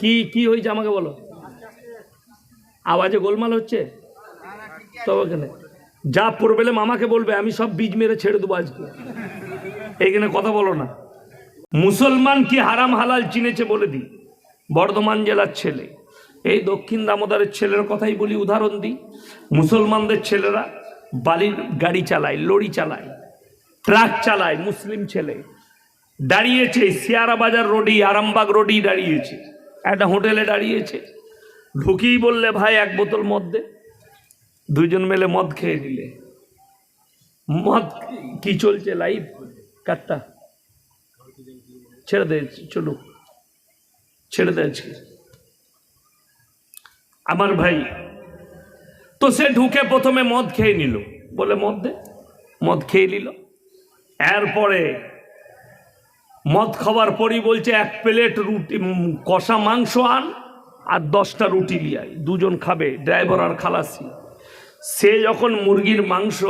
কি কি হয়েছে আমাকে বলো? আওয়াজে গোলমাল হচ্ছে? তো ওখানে। যা প্রবলেম আমাকে বলবে, আমি সব বীজ মেরে ছেড়ে দেবো আজকে। এইখানে কথা বলো না। মুসলমান কি হারাম হালাল চিনেছে বলে দিই? বর্ধমান জেলার ছেলে। এই দক্ষিণ দামোদরের ছেলের কথাই বলি উদাহরণ দিই। মুসলমানদের ছেলেরা বালির গাড়ি চালায়, লরি চালায়, ট্রাক চালায়, মুসলিম ছেলে। দাঁড়িয়েছে সিয়ারা বাজার রোডেই, আরামবাগ রোডেই দাঁড়িয়েছে। একটা হোটেলে দাঁড়িয়েছে। ঢুকিই বললে, ভাই, এক বোতল মদ দে। দুইজন মিলে মদ খেয়ে নিলে। মদ কি চলছে লাইভ কাটটা। ছেড়ে দে, চলুক। ছেড়ে দে আজকে। আমার ভাই, তো সে ঢুকে প্রথমে মদ খেয়ে নিল। বলে, মদ দে। মদ খেয়ে নিল। এরপরে মদ খাওয়ার পরই বলছে, এক প্লেট রুটি কষা মাংস আন আর দশটা রুটি লিয়াই দুজন খাবে, ড্রাইভার আর খালাসি। সে যখন মুরগির মাংস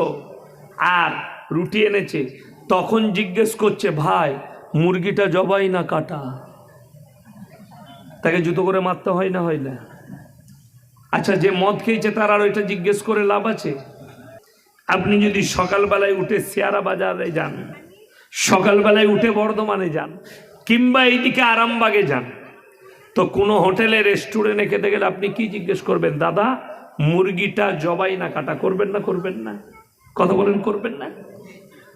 আর রুটি এনেছে, তখন জিজ্ঞেস করছে, ভাই, মুরগিটা জবাই না কাটা? তাকে জুতো করে মারতে হয় না হয় না? আচ্ছা যে মদ খেয়েছে তার আর ওইটা জিজ্ঞেস করে লাভ আছে? আপনি যদি সকালবেলায় উঠে শেয়ারা বাজারে যান সকালবেলায় উঠে বর্ধমানে যান, কিংবা এইদিকে আরামবাগে যান। তো কোনো হোটেলে, রেস্টুরেন্টে খেতে গেলে আপনি কি জিজ্ঞেস করবেন, দাদা, মুরগিটা জবাই না কাটা, করবেন না করবেন না? কথা বলেন, করবেন না?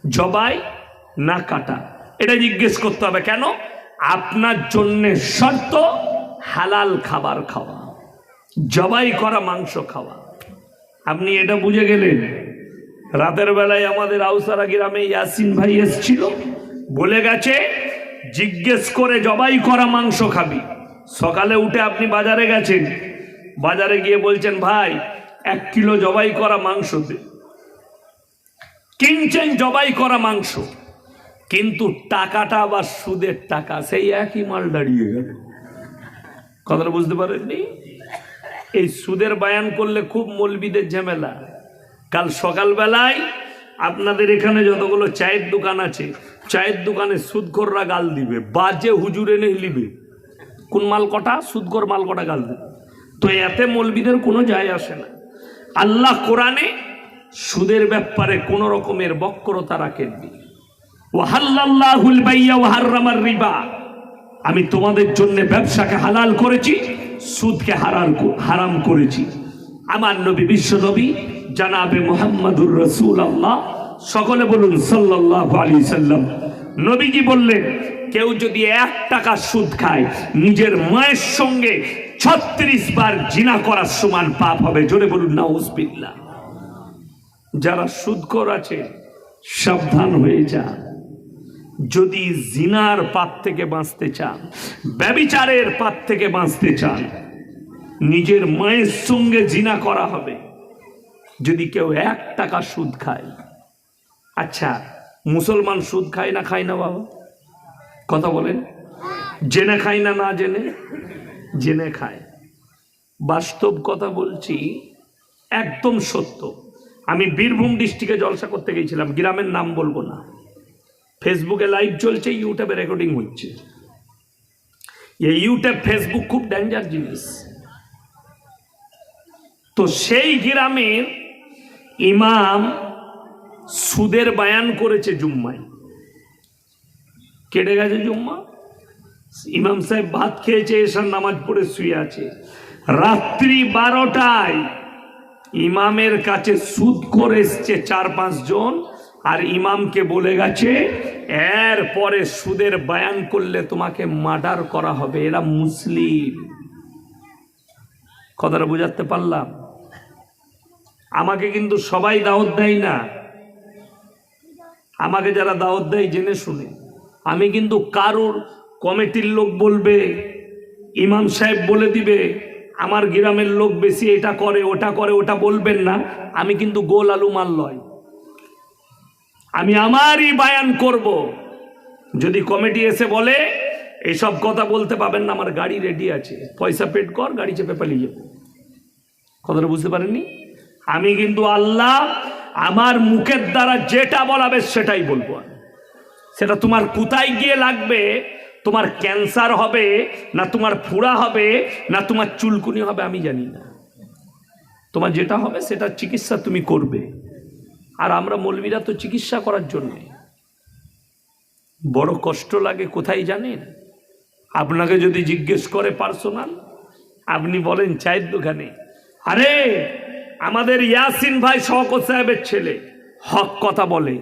জবাই না কাটা, এটা জিজ্ঞেস করতে হবে। কেন? আপনার জন্যে শর্ত, হালাল খাবার খাওয়া। জবাই করা, মাংস খাওয়া। আপনি এটা বুঝে গেলেন? রাতের বেলায় আমাদের আউসারা গ্রামে ইয়াসিন ভাই এসছিল। বলে গেছে, জিজ্ঞেস করে জবাই করা মাংস খাবি। সকালে উঠে আপনি বাজারে গেছেন। বাজারে গিয়ে বলছেন, ভাই, এক কিলো জবাই করা মাংস দে। কিনছেন জবাই করা মাংস, কিন্তু টাকাটা আবার সুদের টাকা, সেই একই মাল দাঁড়িয়ে গেল। কথাটা বুঝতে পারেননি? এই সুদের বায়ান করলে খুব মলবিদের ঝামেলা। কাল সকালবেলায় আপনাদের এখানে যতগুলো চায়ের দোকান আছে, চায়ের দোকানে সুদখোররা গাল দিবে, বাজে হুজুর এনে লিবে। কোন মাল কটা সুদখোর মাল কটা গাল দিবে। তো এতে মলবিদের কোনো যায় আসে না। আল্লাহ কোরআনে সুদের ব্যাপারে কোনো রকমের বক্রতা রাখেননি। ওয়াহাল্লাহুল বাইয়া রিবা। আমি তোমাদের জন্য ব্যবসাকে হালাল করেছি, সুদকে হারাল হারাম করেছি। আমার নবী বিশ্ব নবী জানাবে মোহাম্মদুর রসুল আল্লাহ সকলে বলুন সাল্লাহ আলী সাল্লাম। নবীজি বললেন, কেউ যদি এক টাকা সুদ খায়, নিজের মায়ের সঙ্গে ছত্রিশ বার জিনা করার সমান পাপ হবে। জোরে বলুন নাউজবিল্লা যারা সুদকর আছে, সাবধান হয়ে যান। যদি জিনার পাপ থেকে বাঁচতে চান, ব্যবিচারের পাপ থেকে বাঁচতে চান, নিজের মায়ের সঙ্গে জিনা করা হবে। যদি কেউ এক টাকা সুদ খায়। আচ্ছা মুসলমান সুদ খায় না খায় না বাবা? কথা বলেন। জেনে খায় না না জেনে? জেনে খায়। বাস্তব কথা বলছি, একদম সত্য। আমি বীরভূম ডিস্ট্রিক্টে জলসা করতে গিয়েছিলাম গ্রামের নাম বলব না। ফেসবুকে লাইভ চলছে, ইউটিউবে রেকর্ডিং হচ্ছে। এই ইউটিউব, ফেসবুক খুব ডেঞ্জার জিনিস। তো সেই গ্রামের ইমাম সুদের বায়ান করেছে জুম্মায়। কেটে গেছে জুম্মা? ইমাম সাহেব ভাত খেয়েছে, এসার নামাজ পড়ে শুয়ে আছে। রাত্রি বারোটায় ইমামের কাছে সুদ করে এসছে চার পাঁচ জন, আর ইমামকে বলে গেছে, এর পরে সুদের বায়ান করলে তোমাকে মার্ডার করা হবে, এরা মুসলিম। কথাটা বুঝাতে পারলাম? আমাকে কিন্তু সবাই দাওয়াত দেয় না। আমাকে যারা দাওয়াত দেয় জেনে শুনে। আমি কিন্তু কারোর কমিটির লোক বলবে, ইমাম সাহেব বলে দিবে, আমার গ্রামের লোক বেশি এটা করে, ওটা করে, ওটা বলবেন না। আমি কিন্তু গোল আলু মাল লয়। আমি আমারই বায়ান করব। যদি কমিটি এসে বলে, এসব কথা বলতে পাবেন না, আমার গাড়ি রেডি আছে। পয়সা পেড কর, গাড়ি চেপে পালিয়ে যাব। কথাটা বুঝতে পারেননি? আমি কিন্তু আল্লাহ আমার মুখের দ্বারা যেটা বলাবে সেটাই বলব সেটা তোমার কোথায় গিয়ে লাগবে? তোমার ক্যান্সার হবে, না তোমার ফুড়া হবে, না তোমার চুলকুনি হবে, আমি জানি না। তোমার যেটা হবে সেটা চিকিৎসা তুমি করবে। আর আমরা মৌলবীরা তো চিকিৎসা করার জন্যে। বড় কষ্ট লাগে কোথায় জানেন? আপনাকে যদি জিজ্ঞেস করে পার্সোনাল, আপনি বলেন চায়ের দোকানে, আরে আমাদের ইয়াসিন ভাই শওকত সাহেবের ছেলে, হক কথা বলে।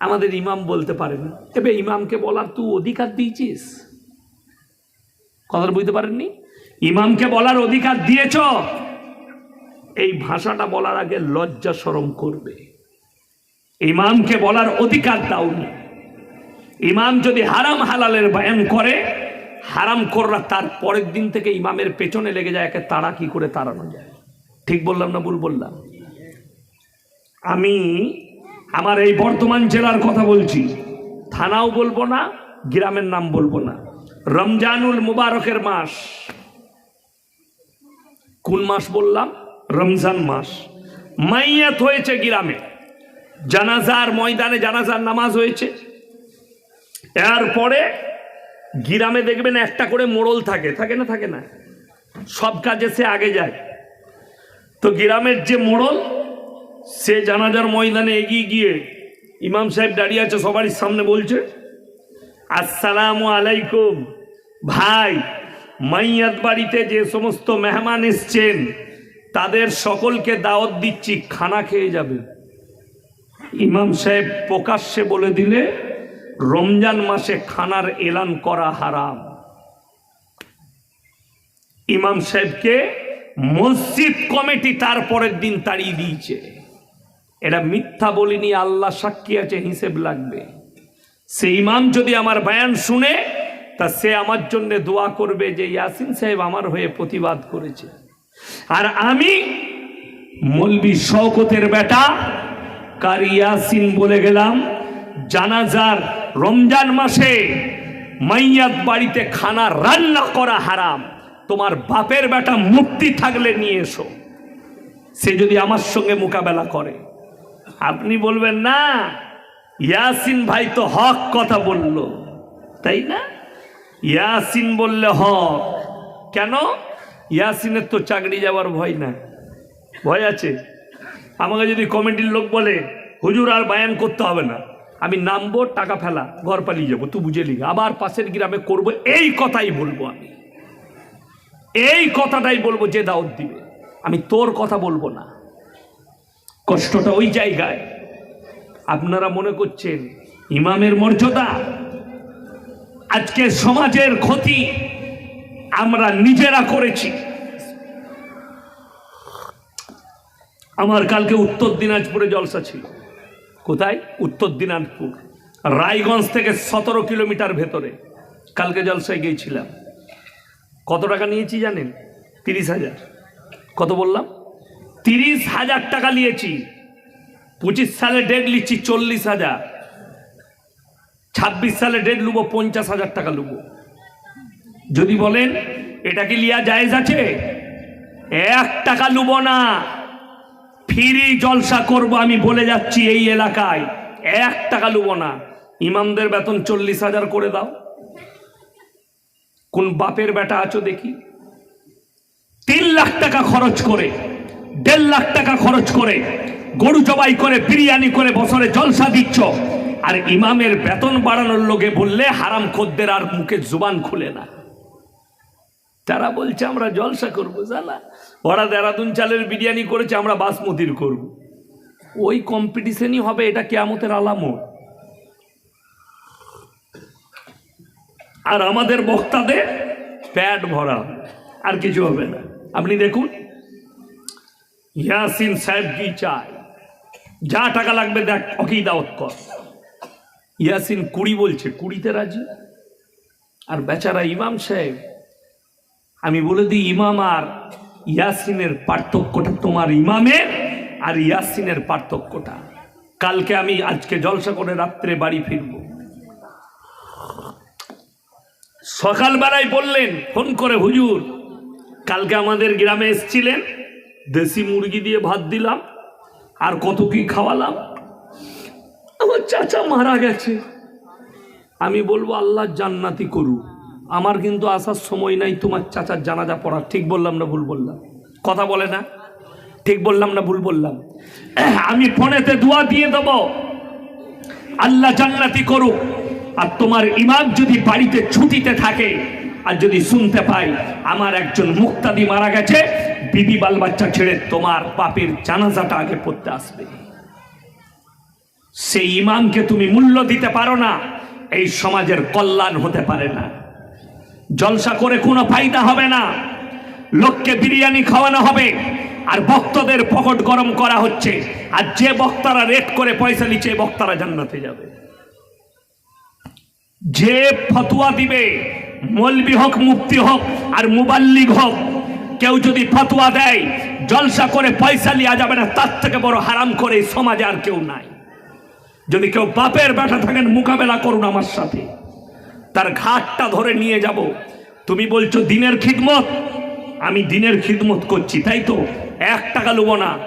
আমাদের ইমাম বলতে পারেন এবে ইমামকে বলার তুই অধিকার দিয়েছিস? কথাটা বুঝতে পারেননি? ইমামকে বলার অধিকার দিয়েছ? এই ভাষাটা বলার আগে লজ্জা সরম করবে। ইমামকে বলার অধিকার দাওনি। ইমাম যদি হারাম হালালের বয়ান করে, হারাম কররা তার পরের দিন থেকে ইমামের পেছনে লেগে যায়, একে তাড়া কি করে তাড়ানো যায়? ঠিক বললাম না ভুল বললাম? আমি আমার এই বর্ধমান জেলার কথা বলছি। থানাও বলব না, গ্রামের নাম বলব না। রমজানুল মুবারকের মাস। কোন মাস বললাম? রমজান মাস। মাইয়াত হয়েছে গ্রামে। জানাজার ময়দানে জানাজার নামাজ হয়েছে। এরপরে গ্রামে দেখবেন একটা করে মোড়ল থাকে। থাকে না থাকে না? সব কাজে সে আগে যায়। তো গ্রামের যে মোড়ল, সে জানাজার ময়দানে এগিয়ে গিয়ে ইমাম সাহেব দাঁড়িয়ে আছে, সবারই সামনে বলছে, আসসালামু আলাইকুম, ভাই, মাইয়াত বাড়িতে যে সমস্ত মেহমান এসছেন, তাদের সকলকে দাওয়াত দিচ্ছি, খানা খেয়ে যাবে। ইমাম সাহেব প্রকাশ্যে বলে দিলে, রমজান মাসে খানার এলান করা হারাম। ইমাম সাহেবকে মসজিদ কমিটি তার পরের দিন তাড়িয়ে দিয়েছে। এটা মিথ্যা বলিনি, আল্লাহ সাক্ষী আছে, হিসেব লাগবে। সে ইমাম যদি আমার বয়ান শুনে, তা সে আমার জন্য দোয়া করবে যে, ইয়াসিন সাহেব আমার হয়ে প্রতিবাদ করেছে। আর আমি মলবি শওকতের বেটা, কার ইয়াসিন বলে গেলাম, জানাজার রমজান মাসে মাইয়াত বাড়িতে খানা রান্না করা হারাম। তোমার বাপের বেটা মুক্তি থাকলে নিয়ে এসো। সে যদি আমার সঙ্গে মোকাবেলা করে। আপনি বলবেন, না, ইয়াসিন ভাই তো হক কথা বলল। তাই না? ইয়াসিন বললে হক। কেন? ইয়াসিনের তো চাকরি যাওয়ার ভয় না ভয় আছে? আমাকে যদি কমিটির লোক বলে, হুজুর আর বায়ান করতে হবে না। আমি নামবো, টাকা ফেলা, ঘর পালিয়ে যাব। তুই বুঝে লিখে আবার পাশের গ্রামে করব, এই কথাই বলব আমি। এই কথাটাই বলব যে দাওয়াত দিবে। আমি তোর কথা বলব না। কষ্টটা ওই জায়গায়। আপনারা মনে করছেন, ইমামের মর্যাদা? আজকে সমাজের ক্ষতি আমরা নিজেরা করেছি। আমার কালকে উত্তর দিনাজপুরে জলসা ছিল। কোথায়? উত্তর দিনাজপুর। রায়গঞ্জ থেকে সতেরো কিলোমিটার ভেতরে। কালকে জলসায় গিয়েছিলাম। কত টাকা নিয়েছি জানেন? তিরিশ হাজার। কত বললাম? তিরিশ হাজার টাকা নিয়েছি। পঁচিশ সালে ডেট নিচ্ছি চল্লিশ হাজার। ছাব্বিশ সালে ডেট লুবো, পঞ্চাশ হাজার টাকা লুবো। যদি বলেন, এটা কি লিয়া জায়েজ আছে? এক টাকা লুবো না। ফিরি জলসা করব আমি বলে যাচ্ছি এই এলাকায়। এক টাকা লুবো না। ইমামদের বেতন চল্লিশ হাজার করে দাও। কোন বাপের বেটা আছো দেখি? তিন লাখ টাকা খরচ করে, দেড় লাখ টাকা খরচ করে, গরু জবাই করে, বিরিয়ানি করে বছরে জলসা দিচ্ছ। আর ইমামের বেতন বাড়ানোর লোকে বললে, হারাম খদ্দের আর মুখে জুবান খুলে না। তারা বলছে, আমরা জলসা করব, জানা। ওরা দেরাদুন চালের বিরিয়ানি করেছে, আমরা বাসমতির করব। ওই কম্পিটিশনই হবে, এটা কেয়ামতের আলামত। আর আমাদের বক্তাদের প্যাড ভরা, আর কিছু হবে না। আপনি দেখুন, ইয়াসিন সাহেব কি চায়? যা টাকা লাগবে দেখ, ওকেই দাওয়াত কর। ইয়াসিন কুড়ি বলছে, কুড়িতে রাজি? আর বেচারা ইমাম সাহেব, আমি বলে দিই, ইমাম আর ইয়াসিনের পার্থক্যটা তোমার ইমামের আর ইয়াসিনের পার্থক্যটা। কালকে আমি আজকে জলসা করে রাত্রে বাড়ি ফিরব। সকালবেলায় বললেন, ফোন করে, হুজুর, কালকে আমাদের গ্রামে এসছিলেন, দেশি মুরগি দিয়ে ভাত দিলাম, আর কত কি খাওয়ালাম? আমার চাচা মারা গেছে। আমি বলব, আল্লাহ জান্নাতি করু আমার কিন্তু আসার সময় নাই, তোমার চাচার জানাজা পড়ার। ঠিক বললাম না ভুল বললাম? কথা বলে না? ঠিক বললাম না ভুল বললাম? আমি ফোনেতে দোয়া দিয়ে দেবো। আল্লাহ জান্নাতি করুক। আর তোমার ইমাম যদি বাড়িতে ছুটিতে থাকে আর যদি শুনতে পাই আমার একজন মুক্তাদি মারা গেছে, বিবি বাল বাচ্চা ছেড়ে তোমার পাপের জানাজাটা আগে পড়তে আসবে। সেই ইমামকে তুমি মূল্য দিতে পারো না, এই সমাজের কল্যাণ হতে পারে না। জলসা করে কোনো ফায়দা হবে না। লোককে বিরিয়ানি খাওয়ানো হবে, আর ভক্তদের পকেট গরম করা হচ্ছে, আর যে বক্তারা রেট করে পয়সা নিচ্ছে বক্তারা জান্নাতে যাবে। যে ফতুয়া দিবে, মলবি হোক, মুফতি হোক, আর মুবাল্লিগ হোক, কেউ যদি ফতুয়া দেয়, জলসা করে পয়সা লিয়া যাবে না, তার থেকে বড় হারাম করে সমাজে আর কেউ নাই। যদি কেউ বাপের বেটা থাকেন, মোকাবেলা করুন আমার সাথে। তার ঘাটটা ধরে নিয়ে যাব। তুমি বলছো, দিনের খিদমত? আমি দিনের খিদমত করছি, তাই তো? এক টাকা নেব না।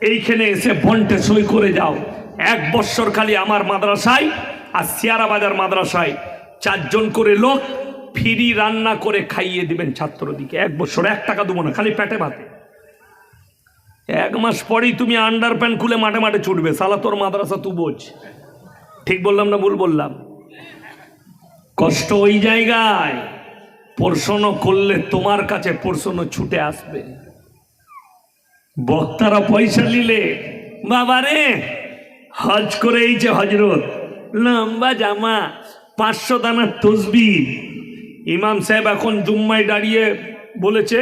এইখানে এসে বন্টে সই করে যাও। এক বৎসর খালি আমার মাদ্রাসায় আর সিয়ারা বাজার মাদ্রাসায় চারজন করে লোক ফিরি রান্না করে খাইয়ে দিবেন ছাত্রদিকে। এক বছর এক টাকা দেবো না, খালি পেটে ভাতে। এক মাস পরেই তুমি আন্ডার প্যান্ট খুলে মাঠে মাঠে ছুটবে। সালা তোর মাদ্রাসা তু বোঝ। ঠিক বললাম না ভুল বললাম? কষ্ট ওই জায়গায়। পড়শোনো করলে তোমার কাছে পড়শোনো ছুটে আসবে। বক্তারা পয়সা নিলে বাবা রে হজ করে এই যে হজরত। লম্বা জামা পাঁচশো দানার তসবি। ইমাম সাহেব এখন জুম্মায় দাঁড়িয়ে বলেছে